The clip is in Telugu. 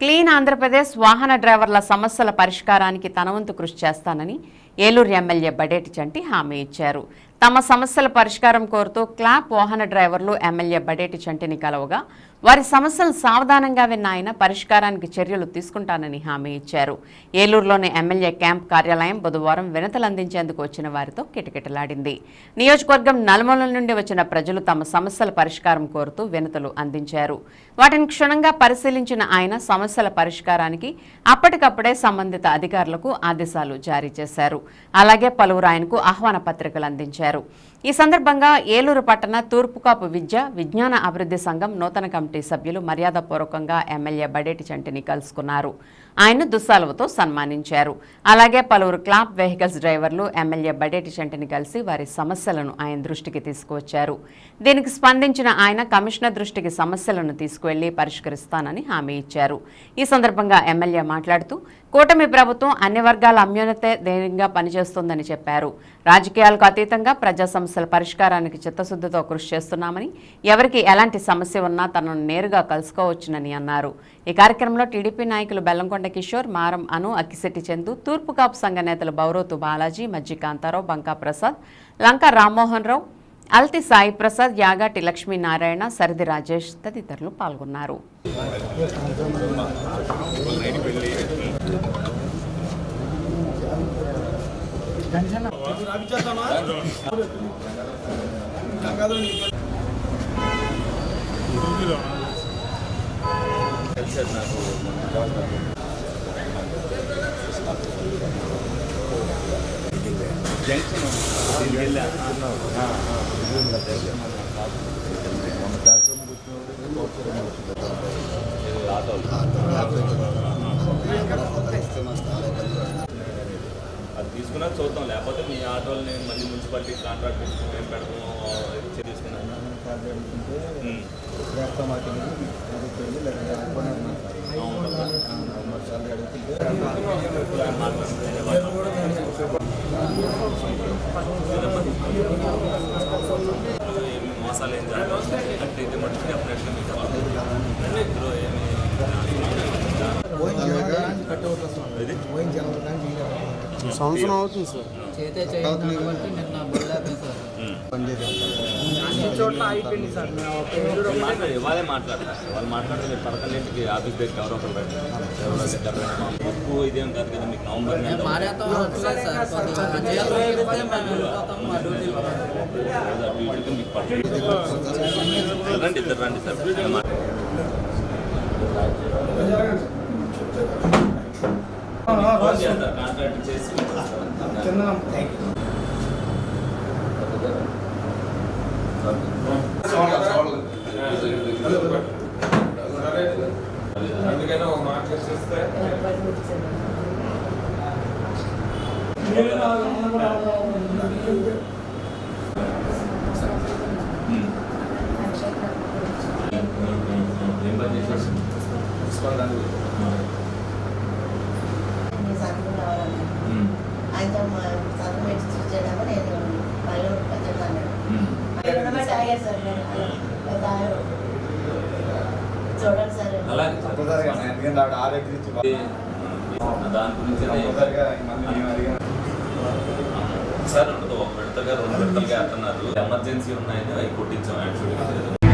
క్లీన్ ఆంధ్రప్రదేశ్ వాహన డ్రైవర్ల సమస్యల పరిష్కారానికి తన వంతు కృషి చేస్తానని ఏలూరు ఎమ్మెల్యే బడేటి చంటి హామీ ఇచ్చారు. తమ సమస్యల పరిష్కారం కోరుతూ క్లాప్ వాహన డ్రైవర్లు ఎమ్మెల్యే బడేటి చంటిని కలవగా వారి సమస్యలు సావధానంగా విన్న ఆయన పరిష్కారానికి చర్యలు తీసుకుంటానని హామీ ఇచ్చారు. ఏలూరులోని ఎమ్మెల్యే క్యాంప్ కార్యాలయం బుధవారం వినతలు అందించేందుకు వచ్చిన వారితో కిటకిటలాడింది. నియోజకవర్గం నలుమూలల నుండి వచ్చిన ప్రజలు తమ సమస్యల పరిష్కారం కోరుతూ వినతలు అందించారు. వాటిని క్షుణ్ణంగా పరిశీలించిన ఆయన సమస్యల పరిష్కారానికి అప్పటికప్పుడే సంబంధిత అధికారులకు ఆదేశాలు జారీ చేశారు. అలాగే పలువురు ఆయనకు ఆహ్వాన పత్రికలు అందించారు. ఈ సందర్భంగా ఏలూరు పట్టణ తూర్పుకాపు విద్య విజ్ఞాన అభివృద్ధి సంఘం నూతన కమిటీ సభ్యులు మర్యాదపూర్వకంగా ఎమ్మెల్యే బడేటి చంటిని కలుసుకున్నారు. ఆయన్ను దుస్సాలువతో సన్మానించారు. అలాగే పలువురు క్లాప్ వెహికల్స్ డ్రైవర్లు ఎమ్మెల్యే బడేటి చంటిని కలిసి వారి సమస్యలను ఆయన దృష్టికి తీసుకువచ్చారు. దీనికి స్పందించిన ఆయన కమిషనర్ దృష్టికి సమస్యలను తీసుకువెళ్ళి పరిష్కరిస్తానని హామీ ఇచ్చారు. ఈ సందర్భంగా ఎమ్మెల్యే మాట్లాడుతూ కూటమి ప్రభుత్వం అన్ని వర్గాల అమ్యూనతే ధైర్యంగా పనిచేస్తోందని చెప్పారు. రాజకీయాలకు అతీతంగా ప్రజా సమస్యల పరిష్కారానికి చిత్తశుద్ధితో కృషి చేస్తున్నామని ఎవరికి ఎలాంటి సమస్య ఉన్నా తనను నేరుగా కలుసుకోవచ్చునని అన్నారు. ఈ కార్యక్రమంలో టీడీపీ నాయకులు బెల్లంకొండ కిషోర్ మారం అను అక్కిశెట్టి చందు తూర్పు కాపు సంఘ నేతలు బౌరోతు బాలాజీ మజ్జి కాంతారావు బంకా ప్రసాద్ లంక రామ్మోహన్ రావు అల్తి సాయి ప్రసాద్ యాగాటి లక్ష్మీనారాయణ సరిది రాజేష్ తదితరులు పాల్గొన్నారు. అది తీసుకున్నా చూద్దాం లేకపోతే మీ ఆటోని మళ్ళీ మున్సిపాలిటీ కాంట్రాక్ట్ తీసుకుని మేము పెడతాము తీసుకున్నాను ఉమ్. ఏమి మోసాలు ఏం జరగదు అంటే ఇది మటుకు డెఫినెట్గా మీకు అవ్వాలి. ఇందులో ఏమి ఇది సంవత్సరం అవుతుంది సార్ చేతే కాబట్టి నిన్న సార్ అన్ని చోట్ల అయిపోయింది సార్ మాట్లాడి ఇవాళే మాట్లాడతారు వాళ్ళు మాట్లాడితే మీరు పదకొండింటికి ఆఫీస్ దగ్గర ఎవరో ఒకరు పెట్టారు ఇదేం కాదు కదా మీకు నవంబర్ రండి ఇద్దరు రండి సార్ ఇలా మాట్లాడండి. ఫోన్ చేస్తా కాంట్రాక్ట్ చేసి అయితే మా సర్టిఫికేట్ ఇచ్చేటప్పుడు నేను. తాగారు సార్ నేను. అలా తాగారు. చూడండి సార్. దాని గురించి సార్ ఉండదు ఒక విడతగా రెండు విడతలుగా ఎమర్జెన్సీ ఉన్నాయని అవి కొట్టించాం యాక్చువల్గా.